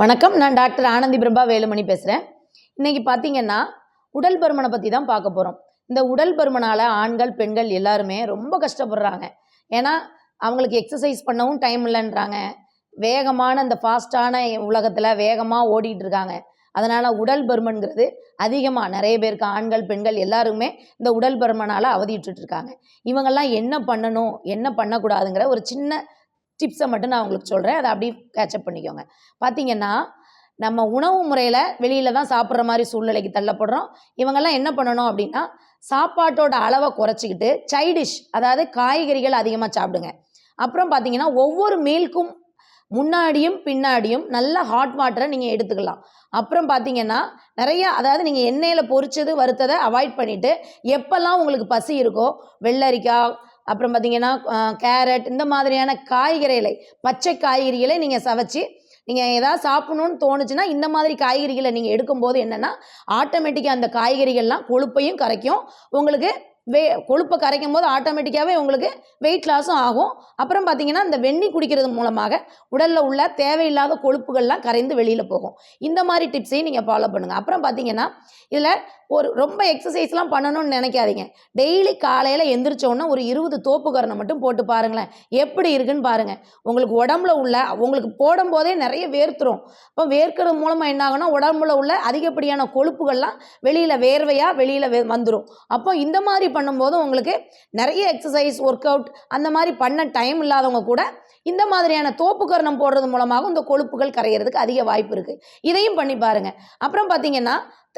வணக்கம். நான் டாக்டர் ஆனந்தி பிரபா வேலுமணி பேசுகிறேன் இன்னைக்கு பார்த்தீங்கன்னா உடல் பருமனை பற்றி தான் பார்க்க போகிறோம் இந்த உடல் பருமனால் ஆண்கள் பெண்கள் எல்லாருமே ரொம்ப கஷ்டப்படுறாங்க. ஏன்னா அவங்களுக்கு எக்ஸசைஸ் பண்ணவும் டைம் இல்லைன்றாங்க. வேகமான இந்த ஃபாஸ்ட்டான உலகத்தில் வேகமாக ஓடிட்டு இருக்காங்க. அதனால் உடல் பருமன்கிறது அதிகமாக நிறைய பேருக்கு ஆண்கள் பெண்கள் எல்லாருமே இந்த உடல் பருமனால் அவதிட்டுட்டு இருக்காங்க. இவங்கெல்லாம் என்ன பண்ணணும் என்ன பண்ணக்கூடாதுங்கிற ஒரு சின்ன டிப்ஸை மட்டும் நான் உங்களுக்கு சொல்கிறேன் அதை அப்படியே கேட்சப் பண்ணிக்கோங்க. பார்த்தீங்கன்னா நம்ம உணவு முறையில் வெளியில் தான் சாப்பிட்ற மாதிரி சூழ்நிலைக்கு தள்ளப்படுறோம். இவங்கெல்லாம் என்ன பண்ணணும் அப்படின்னா சாப்பாட்டோட அளவை குறைச்சிக்கிட்டு சைடிஷ் அதாவது காய்கறிகள் அதிகமாக சாப்பிடுங்க. அப்புறம் பார்த்தீங்கன்னா ஒவ்வொரு மீல்க்கும் முன்னாடியும் பின்னாடியும் நல்ல ஹாட் வாட்டரை நீங்கள் எடுத்துக்கலாம். அப்புறம் பார்த்தீங்கன்னா நிறைய அதாவது நீங்கள் எண்ணெயில் பொரிச்சது வறுத்ததை அவாய்ட் பண்ணிவிட்டு எப்போல்லாம் உங்களுக்கு பசி இருக்கோ வெள்ளரிக்காய் அப்புறம் பார்த்தீங்கன்னா கேரட் இந்த மாதிரியான காய்கறிகளை பச்சை காய்கறிகளை நீங்கள் சவைச்சி நீங்கள் எதாவது சாப்பிடணும்னு தோணுச்சுன்னா இந்த மாதிரி காய்கறிகளை நீங்கள் எடுக்கும்போது என்னென்னா ஆட்டோமேட்டிக்காக அந்த காய்கறிகள்லாம் கொழுப்பையும் கரைக்கும். உங்களுக்கு வே கொழுப்பை கரைக்கும் போது ஆட்டோமேட்டிக்காகவே உங்களுக்கு வெயிட் லாஸும் ஆகும். அப்புறம் பார்த்தீங்கன்னா இந்த வெண்ணி குடிக்கிறது மூலமாக உடலில் உள்ள தேவையில்லாத கொழுப்புகள்லாம் கரைந்து வெளியில் போகும். இந்த மாதிரி டிப்ஸையும் நீங்கள் ஃபாலோ பண்ணுங்கள் அப்புறம் பார்த்தீங்கன்னா இதில் ஒரு ரொம்ப எக்ஸசைஸ்லாம் பண்ணணும்னு நினைக்காதீங்க. டெய்லி காலையில் எந்திரிச்சோன்னா ஒரு இருபது தோப்பு கரணம் மட்டும் போட்டு பாருங்களேன். எப்படி இருக்குன்னு பாருங்கள் உங்களுக்கு உடம்புல உள்ள உங்களுக்கு போடும்போதே நிறைய வேர்த்துரும். அப்போ வேர்க்கிறது மூலமாக என்ன உடம்புல உள்ள அதிகப்படியான கொழுப்புகள்லாம் வெளியில் வேர்வையாக வெளியில் வந்துடும் அப்போ இந்த மாதிரி பண்ணும்போது உங்களுக்கு நிறைய எக்ஸசைஸ் ஒர்க் அவுட் அந்த மாதிரி பண்ண டைம் இல்லாதவங்க கூட இந்த மாதிரியான தோப்பு கரணம் போடுறது மூலமாகவும் இந்த கொழுப்புகள் கரையிறதுக்கு அதிக வாய்ப்பு இருக்குது இதையும் பண்ணி பாருங்கள் அப்புறம் பார்த்தீங்கன்னா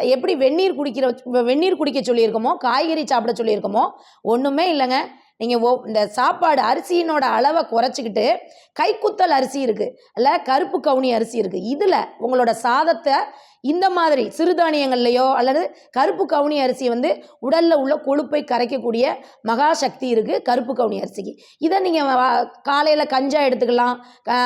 எப்படி வெந்நீர் குடிக்கிற வெந்நீர் குடிக்க சொல்லியிருக்கோமோ காய்கறி சாப்பிட சொல்லியிருக்கோமோ ஒன்றுமே இல்லைங்க. நீங்கள் ஓ இந்த சாப்பாடு அரிசியினோட அளவை குறைச்சிக்கிட்டு கைக்குத்தல் அரிசி இருக்குது இல்லை கருப்பு கவுனி அரிசி இருக்குது இதில் உங்களோட சாதத்தை இந்த மாதிரி சிறுதானியங்கள்லையோ அல்லது கருப்பு கவுனி அரிசி வந்து உடலில் உள்ள கொழுப்பை கரைக்கக்கூடிய மகா சக்தி இருக்குது கருப்பு கவுனி அரிசிக்கு. இதை நீங்கள் காலையில் கஞ்சா எடுத்துக்கலாம்.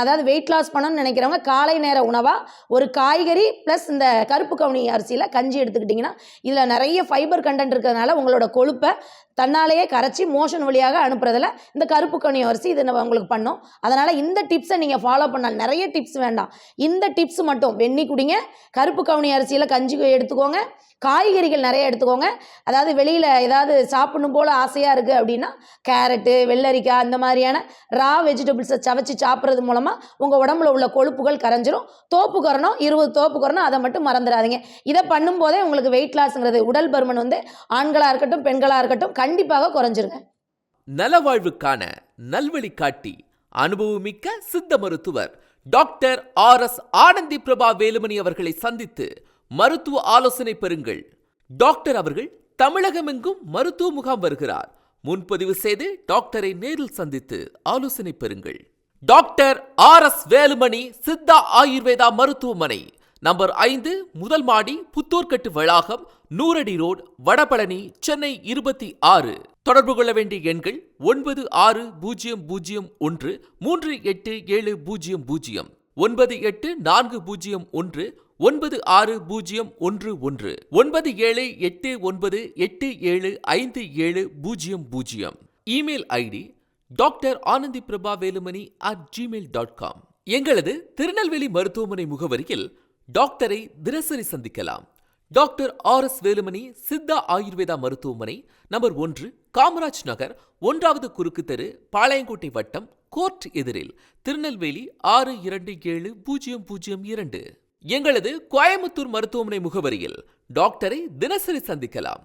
அதாவது வெயிட் லாஸ் பண்ணணும்னு நினைக்கிறவங்க காலை நேர உணவாக ஒரு காய்கறி ப்ளஸ் இந்த கருப்பு கவுனி அரிசியில் கஞ்சி எடுத்துக்கிட்டிங்கன்னா இதில் நிறைய ஃபைபர் கண்டென்ட் இருக்கிறதுனால உங்களோட கொழுப்பை தன்னாலேயே கரைச்சி மோஷன் வழியாக அனுப்புறதுல இந்த கருப்பு கவுனி அரிசி இது நம்ம உங்களுக்கு பண்ணோம். அதனால் இந்த டிப்ஸை நீங்கள் ஃபாலோ பண்ணால் நிறைய டிப்ஸ் வேண்டாம். இந்த டிப்ஸ் மட்டும் வெந்நி குடிங்க கருப்பு கவுனி அரிசியில் கஞ்சி எடுத்துக்கோங்க. காய்கறிகள் நிறைய எடுத்துக்கோங்க. அதாவது வெளியில் ஏதாவது சாப்பிடணும் போல் ஆசையாக இருக்குது அப்படின்னா கேரட்டு வெள்ளரிக்காய் அந்த மாதிரியான ரா வெஜிடபிள்ஸை சவைச்சு சாப்பிட்றது மூலமாக உங்கள் உடம்புல உள்ள கொழுப்புகள் கரைஞ்சிரும். தோப்பு குறணும் இருபது தோப்பு குறணும் அதை மட்டும் மறந்துடாதீங்க. இதை பண்ணும்போதே உங்களுக்கு வெயிட் லாஸ்ங்கிறது உடல் பருமன் வந்து ஆண்களாக இருக்கட்டும் பெண்களாக இருக்கட்டும் கண்டிப்பாக குறைஞ்சிருங்க. நலவாழ்வுக்கான நல்வழி காட்டி அனுபவமிக்க சித்த மருத்துவர் doctor R S Anandhi Prabha Velumani அவர்களை சந்தித்து மருத்துவ ஆலோசனை பெறுங்கள். டாக்டர் அவர்கள் தமிழகமெங்கும் மருத்துவ முகாம் வருகிறார். முன்பதிவு செய்து டாக்டரை நேரில் சந்தித்து ஆலோசனை பெறுங்கள். Doctor R S Velumani Siddha Ayurveda மருத்துவமனை நம்பர் ஐந்து முதல் மாடி புத்தூர்கட்டு வளாகம் நூறடி ரோடு வடபழனி சென்னை இருபத்தி ஆறு. தொடர்பு கொள்ள வேண்டிய எண்கள் ஒன்பது ஆறு பூஜ்ஜியம் பூஜ்ஜியம் ஒன்று மூன்று எட்டு ஏழு பூஜ்ஜியம் பூஜ்ஜியம் ஒன்பது எட்டு நான்கு பூஜ்ஜியம் ஒன்று ஒன்பது ஆறு பூஜ்ஜியம் ஒன்று ஒன்று ஒன்பது ஏழு எட்டு ஒன்பது எட்டு ஏழு ஐந்து ஏழு பூஜ்ஜியம் பூஜ்ஜியம். Email ID doctor Anandhi Prabha Velumani at Gmail dot com. எங்களது திருநெல்வேலி மருத்துவமனை முகவரியில் டாக்டரை தினசரி சந்திக்கலாம். Doctor R S Velumani Siddha Ayurveda மருத்துவமனை நம்பர் ஒன்று காமராஜ் நகர் ஒன்றாவது குறுக்கு தெரு பாளையங்கோட்டை வட்டம் கோர்ட் எதிரில் திருநெல்வேலி ஆறு இரண்டு ஏழு பூஜ்ஜியம் பூஜ்ஜியம் இரண்டு. எங்களது கோயம்புத்தூர் மருத்துவமனை முகவரியில் டாக்டரை தினசரி சந்திக்கலாம்.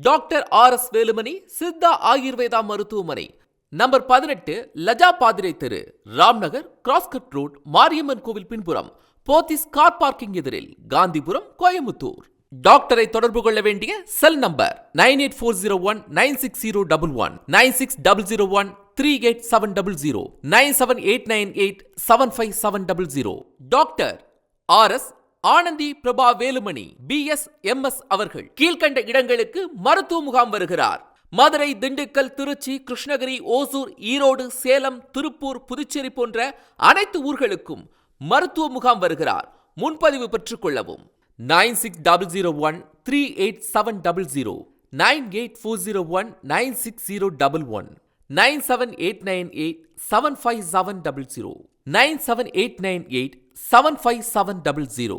Doctor R S Velumani Siddha Ayurveda மருத்துவமனை நம்பர் பதினெட்டு லஜா பாதிரை தெரு ராம்நகர் கிராஸ்கட் ரோட் மாரியம்மன் கோவில் பின்புறம் போத்திஸ் கார் பார்க்கிங் எதிரில் காந்திபுரம் கோயம்புத்தூர். டாக்டரை தொடர்பு கொள்ள வேண்டிய cell number nine eight four zero one nine six zero double one nine six double zero one three eight seven double zero nine seven eight nine eight seven five seven double zero. Doctor R S Anandhi Prabha Velumani B S M S அவர்கள் கீழ்கண்ட இடங்களுக்கு மருத்துவ முகாம் வருகிறார். மதுரை திண்டுக்கல் திருச்சி கிருஷ்ணகிரி ஓசூர் ஈரோடு சேலம் திருப்பூர் புதுச்சேரி போன்ற அனைத்து ஊர்களுக்கும் மருத்துவ முகாம் வருகிறார். முன்பதிவு பெற்றுக் கொள்ளவும். nine six double zero one three eight seven double zero nine eight four zero one nine six zero double one nine seven eight nine eight seven five seven double zero nine seven eight nine eight seven five seven double zero.